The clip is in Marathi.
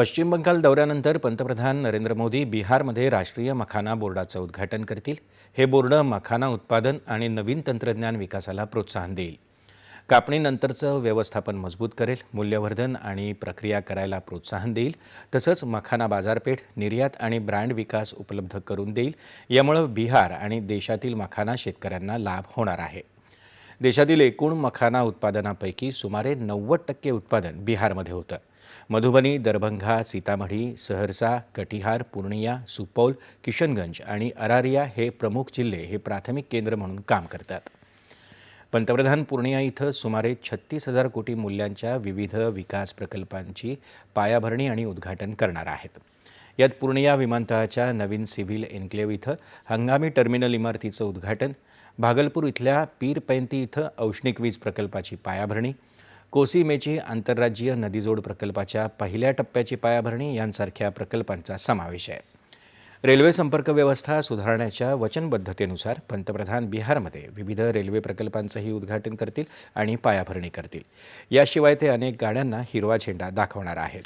पश्चिम बंगाल दौऱ्यानंतर पंतप्रधान नरेंद्र मोदी बिहारमध्ये राष्ट्रीय मखाना बोर्डाचं उद्घाटन करतील. हे बोर्ड मखाना उत्पादन आणि नवीन तंत्रज्ञान विकासाला प्रोत्साहन देईल. कापणीनंतरचं व्यवस्थापन मजबूत करेल मूल्यवर्धन आणि प्रक्रिया करायला प्रोत्साहन देईल तसंच मखाना बाजारपेठ निर्यात आणि ब्रँड विकास उपलब्ध करून देईल. यामुळं बिहार आणि देशातील मखाना शेतकऱ्यांना लाभ होणार आहे. देशातील एकूण मखाना उत्पादनापैकी सुमारे नव्वद टक्के उत्पादन बिहारमध्ये होतं. मधुबनी दरभंगा सीतामढी सहरसा कटिहार पूर्णिया सुपौल किशनगंज आणि अरारिया हे प्रमुख जिल्हे हे प्राथमिक केंद्र म्हणून काम करतात. पंतप्रधान पूर्णिया इथं सुमारे छत्तीस हजार कोटी मूल्यांच्या विविध विकास प्रकल्पांची पायाभरणी आणि उद्घाटन करणार आहेत. यात पूर्णिया विमानतळाच्या नवीन सिव्हिल एन्क्लेव्ह इथं हंगामी टर्मिनल इमारतीचं उद्घाटन भागलपूर इथल्या पीरपैंती इथं औष्णिक वीज प्रकल्पाची पायाभरणी कोसी मेची आंतरराज्यीय नदीजोड प्रकल्पाच्या पहिल्या टप्प्याची पायाभरणी यांसारख्या प्रकल्पांचा समावेश आहे. रेल्वे संपर्क व्यवस्था सुधारण्याच्या वचनबद्धतेनुसार पंतप्रधान बिहारमध्ये विविध रेल्वे प्रकल्पांचंही उद्घाटन करतील आणि पायाभरणी करतील. याशिवाय ते अनेक गाड्यांना हिरवा झेंडा दाखवणार आहेत.